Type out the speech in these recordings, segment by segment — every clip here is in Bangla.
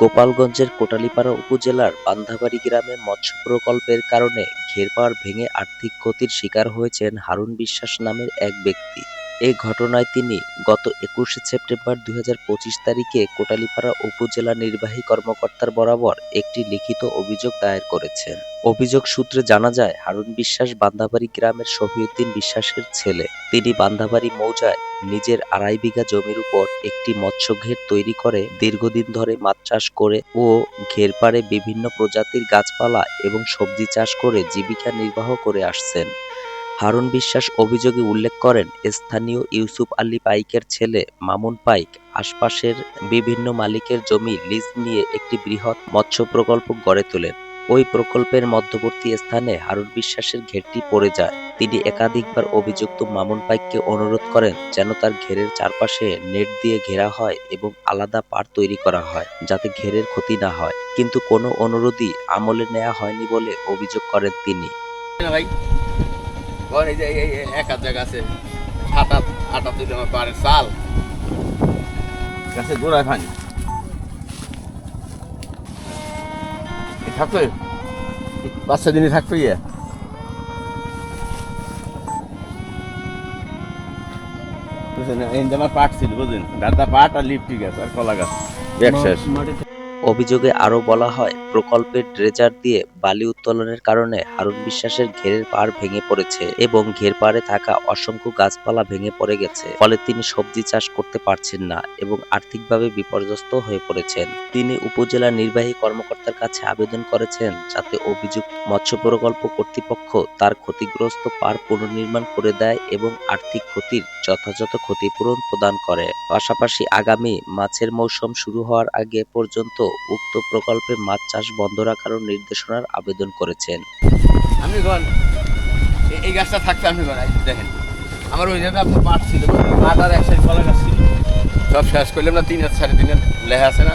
গোপালগঞ্জের কোটালীপাড়া উপজেলার বান্ধাবাড়ি গ্রামে মৎস্য প্রকল্পের কারণে ঘেরপাড় ভেঙে আর্থিক ক্ষতির শিকার হয়েছেন হারুন বিশ্বাস নামের এক ব্যক্তি। এই ঘটনায় তিনি গত একুশে সেপ্টেম্বর দু হাজার পঁচিশ তারিখে কোটালীপাড়া উপজেলা নির্বাহী কর্মকর্তার বরাবর একটি লিখিত অভিযোগ দায়ের করেছেন। অভিযোগ সূত্রে জানা যায়, হারুন বিশ্বাস বান্ধাবাড়ি গ্রামের শফিউদ্দিন বিশ্বাসের ছেলে। তিনি বান্ধাবাড়ি মৌজায় নিজের আড়াই বিঘা জমির উপর একটি মৎস্য ঘের তৈরি করে দীর্ঘদিন ধরে মাছ চাষ করে ও ঘের পাড়ে বিভিন্ন প্রজাতির গাছপালা এবং সবজি চাষ করে জীবিকা নির্বাহ করে আসছেন। হারুন বিশ্বাস অভিযোগে উল্লেখ করেন, স্থানীয় ইউসুফ আলী পাইকের ছেলে মামুন পাইক আশপাশের বিভিন্ন মালিকের জমি লিজ নিয়ে একটি বৃহৎ মৎস্য প্রকল্প গড়ে তোলেন। ওই প্রকল্পের মধ্যবর্তী স্থানে হারুন বিশ্বাসের ঘেরটি পড়ে যায়। তিনি একাধিকবার অভিযুক্ত মামুন পাইককে অনুরোধ করেন যেন তার ঘেরের চারপাশে নেট দিয়ে ঘেরা হয় এবং আলাদা পাড় তৈরি করা হয় যাতে ঘেরের ক্ষতি না হয়। কিন্তু কোনো অনুরোধই আমলে নেওয়া হয়নি বলে অভিযোগ করেন তিনি। এই যে এই- এই এক হাত জায়গা আছে। আটা আটা তুলে আমার পারে চাল। গাছে গোড়ায় পানি থাকতো? পাঁচ ছয় দিনই থাকতো ইয়ে? বুঝলেন এই যে আমার পাট ছিল বুঝলেন? দাদা পাট আর লিপটি গাছ আর কলা গাছ। এক শেষ। অভিযোগে আরও বলা হয়, প্রকল্পের ড্রেজার দিয়ে বালি উত্তোলনের কারণে হারুন বিশ্বাসের ঘেরের পাড় ভেঙে পড়েছে এবং ঘের পাড়ে থাকা অসংখ্য গাছপালা ভেঙে পড়ে গেছে। ফলে তিনি সবজি চাষ করতে পারছেন না এবং আর্থিকভাবে বিপর্যস্ত হয়ে পড়েছেন। তিনি উপজেলা নির্বাহী কর্মকর্তার কাছে আবেদন করেছেন যাতে অভিযুক্ত মৎস্য প্রকল্প কর্তৃপক্ষ তার ক্ষতিগ্রস্ত পাড় পুনর্নির্মাণ করে দেয় এবং আর্থিক ক্ষতির যথাযথ ক্ষতিপূরণ প্রদান করে। পাশাপাশি আগামী মাছের মৌসুম শুরু হওয়ার আগে পর্যন্ত উক্ত প্রকল্পে মাছ চাষ বন্ধ রাখারও নির্দেশনার আবেদন করেছেন। আমি গন এই গাছটা থাকতে আমি গন দেখেন। আমার ওই জায়গায় আপনার পাট ছিল পাট আর এক সাইড কলা গাছ ছিল। সব শেষ করলাম না তিন হাজার সাড়ে তিন হাজার লেখা আছে না।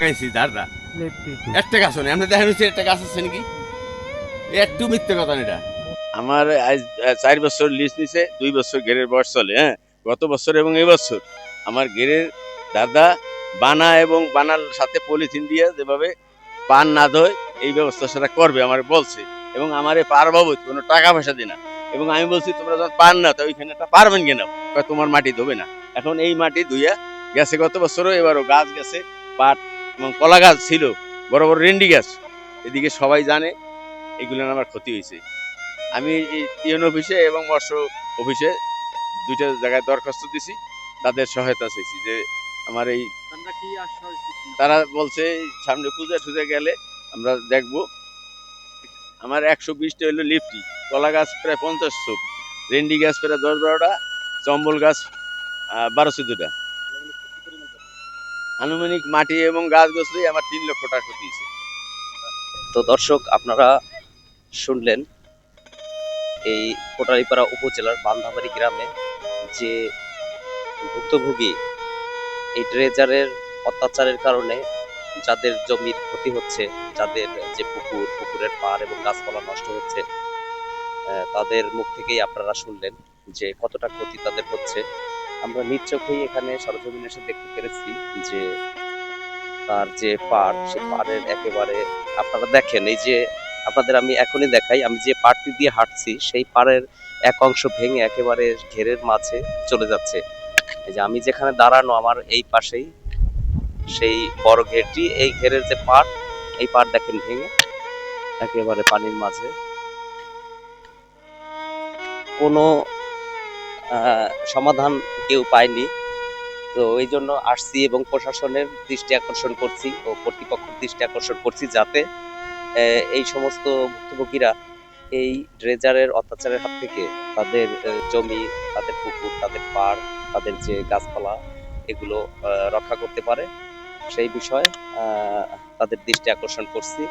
গাইছি দাঁড়া একটা গাছ নেই আপনি দেখেন হচ্ছে একটা গাছ আছে নাকি? একটু মিথ্যে কথা এটা। আমার আজ চার বছর লিজ নিছে দুই বছর গেরের বয়স চলে হ্যাঁ? গত বছর এবং এই বছর। আমার গেরের দাদা বানা এবং বানার সাথে পলিথিন দিয়ে যেভাবে পান না ধোয়, এই ব্যবস্থা সেটা করবে, আমার বলছে। এবং আমার এই পার কোনো টাকা পয়সা দিই না এবং আমি বলছি, তোমরা যখন পান না তো ওইখানে একটা পারবেন কেন? তোমার মাটি ধোবে না। এখন এই মাটি ধুইয়া গেছে গত বছরও, এবারও গাছ গেছে, পাট এবং কলা গাছ ছিল, বড় বড় রেন্ডি গাছ। এদিকে সবাই জানে এগুলো আমার ক্ষতি হয়েছে। আমি ইউন অফিসে এবং মৎস্য অফিসে দুইটা জায়গায় দরখাস্ত দিছি, তাদের সহায়তা চেয়েছি যে আমার এই তারা বলছে সামনে পূজা টুজা গেলে আমরা দেখব। আমার একশো বিশটা হলো লিফটি কলা গাছ প্রায় পঞ্চাশ চোপ রেন্ডি গাছ প্রায় দশ বারোটা চম্বল গাছ বারো চোদ্দটা। আনুমানিক মাটি এবং গাছ গোছলেই আমার তিন লক্ষ টাকা ক্ষতি হয়েছে। তো দর্শক আপনারা শুনলেন এই কোটালীপাড়া উপজেলার বান্ধাবাড়ি গ্রামে যে ভুক্তভোগী এই ড্রেজারের অত্যাচারের কারণে যাদের জমির ক্ষতি হচ্ছে, যাদের যে পুকুর, পুকুরের পাড় এবং গাছপালা নষ্ট হচ্ছে তাদের মুখ থেকেই আপনারা শুনলেন যে কতটা ক্ষতি তাদের হচ্ছে। আমরা নিজ এখানে সরজমিনে এসে দেখতে পেরেছি যে তার যে পাড়, সে পাড়ের একেবারে আপনারা দেখেন, এই যে আপনাদের আমি এখনই দেখাই, আমি যে পাড়টি দিয়ে হাঁটছি, সেই পাড়ের এক অংশ ভেঙে একেবারে ঘেরের মাঝে চলে যাচ্ছে। এই যে আমি যেখানে দাঁড়ানো, আমার এই পাশেই, সেই বড় ঘেরটি, এই ঘেরের যে পাড়, এই পাড় দেখেন ভেঙে, একেবারে পানির মাঝে। কোনো সমাধান কেউ পায়নি। তো এই জন্য আসছি এবং প্রশাসনের দৃষ্টি আকর্ষণ করছি ও কর্তৃপক্ষের দৃষ্টি আকর্ষণ করছি যাতে এই সমস্ত ভুক্তভোগীরা এই ড্রেজারের অত্যাচারের হাত থেকে তাদের জমি, তাদের পুকুর, তাদের পাড় তাদের যে গাছপালা এগুলো রক্ষা করতে পারে। সেই বিষয়ে তাদের দৃষ্টি আকর্ষণ করছি।